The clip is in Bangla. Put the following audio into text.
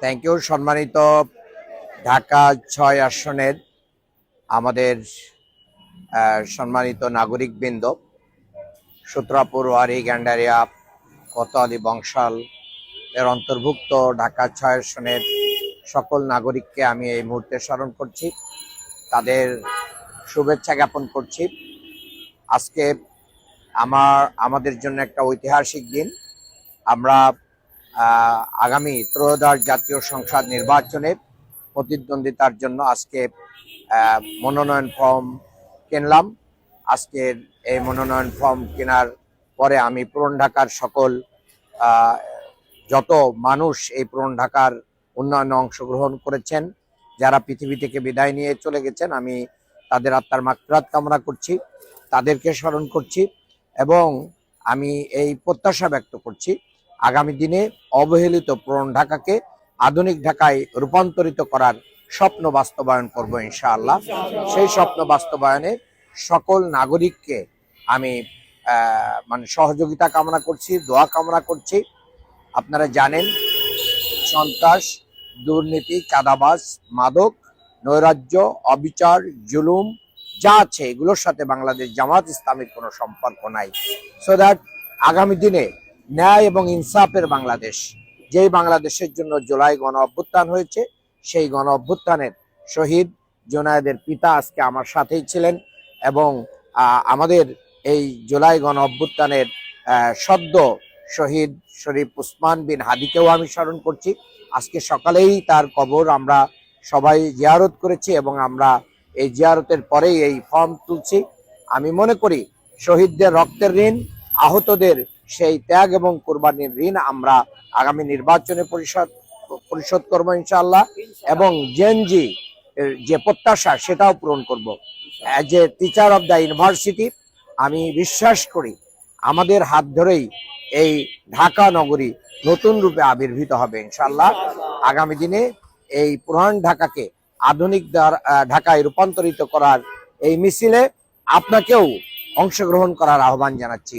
থ্যাংক ইউ সম্মানিত ঢাকা ছয় আসনের আমাদের সম্মানিত নাগরিকবৃন্দ, সূত্রাপুর, ওয়ারি, গ্যান্ডারিয়া, কোতোয়ালি, বংশাল এর অন্তর্ভুক্ত ঢাকা ছয় আসনের সকল নাগরিককে আমি এই মুহূর্তে স্মরণ করছি। তাদের শুভেচ্ছা জ্ঞাপন করছি। আজকে আমার, আমাদের জন্য একটা ঐতিহাসিক দিন। আমরা আগামী ত্রয়োদশ জাতীয় সংসদ নির্বাচনে প্রতিদ্বন্দ্বিতার জন্য আজকে মনোনয়ন ফর্ম কিনলাম। আজকের এই মনোনয়ন ফর্ম কেনার পরে আমি পুরন ঢাকার সকল যত মানুষ এই পুরন ঢাকার উন্নয়নে অংশগ্রহণ করেছেন, যারা পৃথিবী থেকে বিদায় নিয়ে চলে গেছেন, আমি তাদের আত্মার মাত্রাত কামনা করছি, তাদেরকে স্মরণ করছি এবং আমি এই প্রত্যাশা ব্যক্ত করছি আগামী দিনে অবহেলিত পুরন ঢাকাকে আধুনিক ঢাকায় রূপান্তরিত করার স্বপ্ন বাস্তবায়ন করব ইনশাআল্লাহ। সেই স্বপ্ন বাস্তবায়নে সকল নাগরিককে আমি মানে সহযোগিতা কামনা করছি, দোয়া কামনা করছি। আপনারা জানেন, সন্ত্রাস, দুর্নীতি, চাঁদাবাজ, মাদক, নৈরাজ্য, অবিচার, জুলুম, যা আছে এগুলোর সাথে বাংলাদেশ জামাত ইসলামের কোনো সম্পর্ক নাই। সো দ্যাট আগামী দিনে ন্যায় এবং ইনসাফের বাংলাদেশ। যেই বাংলাদেশের জন্য জুলাই গণ অভ্যুত্থান হয়েছে, সেই গণ অভ্যুত্থানের শহীদ জোনায়েদের পিতা আজকে আমার সাথেই ছিলেন এবং আমাদের এই জুলাই গণ অভ্যুত্থানের সদ্য শহীদ শরীফ উসমান বিন হাদিকেও আমি স্মরণ করছি। আজকে সকালেই তার কবর আমরা সবাই জিয়ারত করেছি এবং আমরা এই জিয়ারতের পরেই এই ফর্ম তুলছি। আমি মনে করি শহীদদের রক্তের ঋণ, আহতদের সেই ত্যাগ এবং কোরবানির ঋণ আমরা আগামী নির্বাচনে পরিষদ পরিশোধ করব ইনশাআল্লাহ এবং জেনজি যে প্রত্যাশা সেটাও পূরণ করব। As a teacher of the university আমি বিশ্বাস করি আমাদের হাত ধরেই এই ঢাকা নগরী নতুন রূপে আবির্ভূত হবে ইনশাআল্লাহ। আগামী দিনে এই পুরান ঢাকাকে আধুনিক ঢাকায় রূপান্তরিত করার এই মিছিলে আপনাকেও অংশগ্রহণ করার আহ্বান জানাচ্ছি।